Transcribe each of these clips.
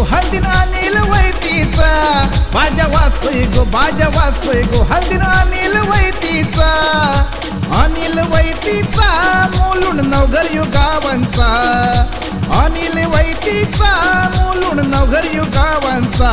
गो हल्दीन अनिल वैतीचा. बाजा वाजतोय गो बाजा वाजतोय गो हल्दीन अनिल वैतीचा. अनिल वैतीचा मुलुंड नवघर युगावांचा अनिल वैतीचा मुलुंड नवघर युगावांचा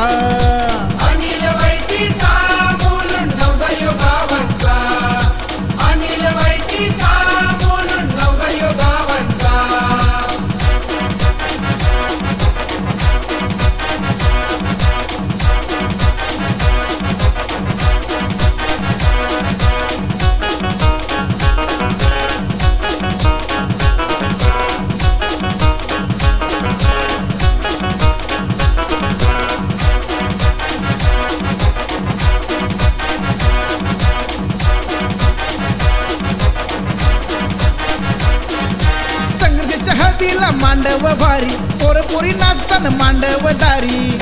हळदीला मांडव भारी. पोरपोरी नाचतान मांडव दारी.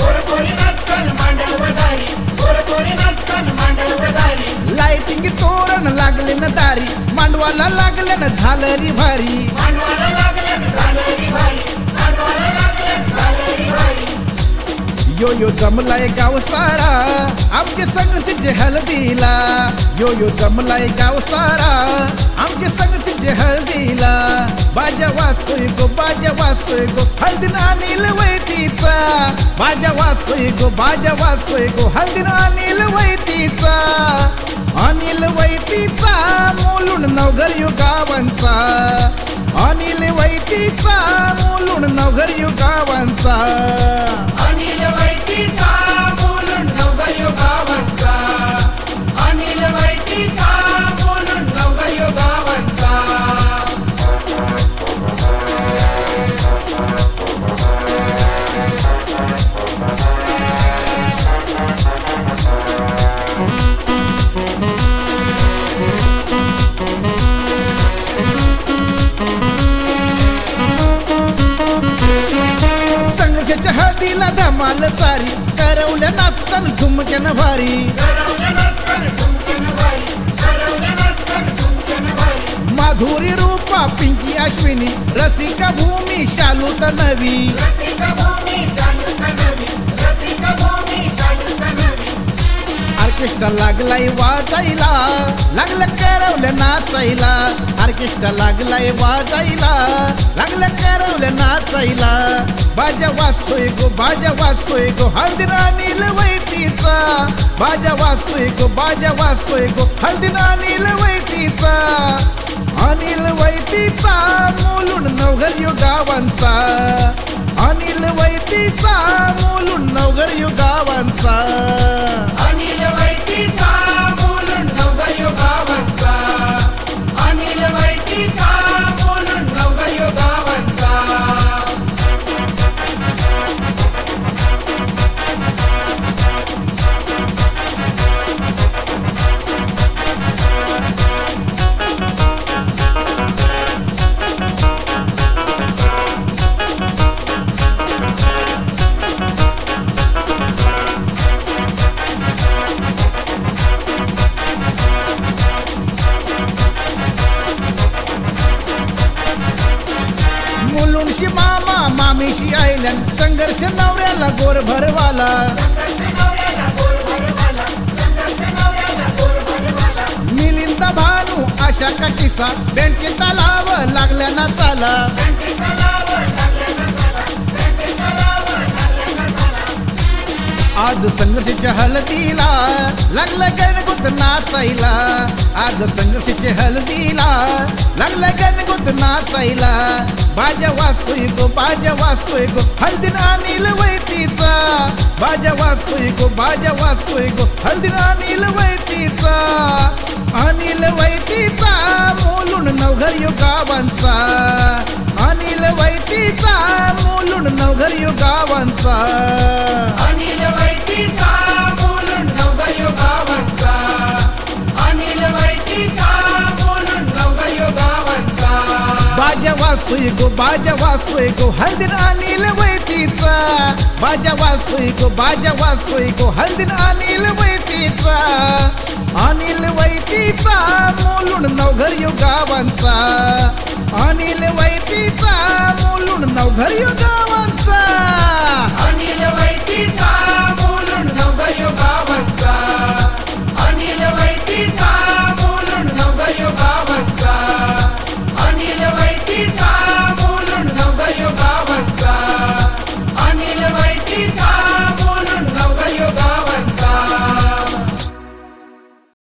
लाइटिंग तोरण लागले ना दारी. मांडवाला लागले ना झालरी भारी. यो यो जमलाय गाव सारा. आमचे संघर्षाचे हळदीला यो यो जमलाय गाव सारा. आमचे संघर्षाचे हळदीला बाजा वाजतोय गो बाजा वाजतोय गो. हळदीन अनिल वैतीचा. बाजा वाजतोय गो बाजा वाजतोय गो. हळदीन अनिल वैतीचा. अनिल वैतीचा. मोलून नवघर युगावांचा धमाल सारी करवलं नाचताना ठुमक्यानं भारी. माधुरी रूपा पिंकी अश्विनी रसिका भूमी शालूत नवी. ऑर्केस्ट्रा लागलाय वाजायला. लागलं करवलं नाचायला. ऑर्केस्ट्रा लागलाय वाजायला. लागलं करवलं नाचायला. बाजा वाजतोय गो बाजा वाजतोय गो हळदीन अनिल वैतीचा. बाजा वाजतोय गो बाजा वाजतोय गो हळदीन अनिल वैतीचा. अनिल वैतीचा मोलून नवघर युगावांचा अनिल वैतीचा मोलून नवघर युगावांचा गावांचा. वैतीचा मुलुंशी मामा मामीशी आईल्यान संघर्ष नवऱ्याला गोर भरवाला. संघर्ष मिलिंदा भानू आशा का किसा बँकेचा लाव लागल्या ना चाला. आज संघर्षीच्या हळदीला लागलं गणगुत नाचायला आज संघर्षाच्या हळदीला लागलं गणगुत नाचायला बाजा वाजतोय गो बाजा वाजतोय गो हळदीन अनिल वैतीचा. बाजा वाजतोय गो बाजा वाजतोय गो हळदीन अनिल वैतीचा. अनिल वैतीचा मोलून नवघर गावांचा. वाजतोय गो बाजा वाजतोय गो हल्दीन अनिल वैतीचा. बाजा वाजतोय गो बाजा वाजतोय गो हल्दीन अनिल वैतीचा. अनिल वैतीचा मोलून नवघर युगावांचा अनिल वैतीचा मोलून नवघर युगावांचा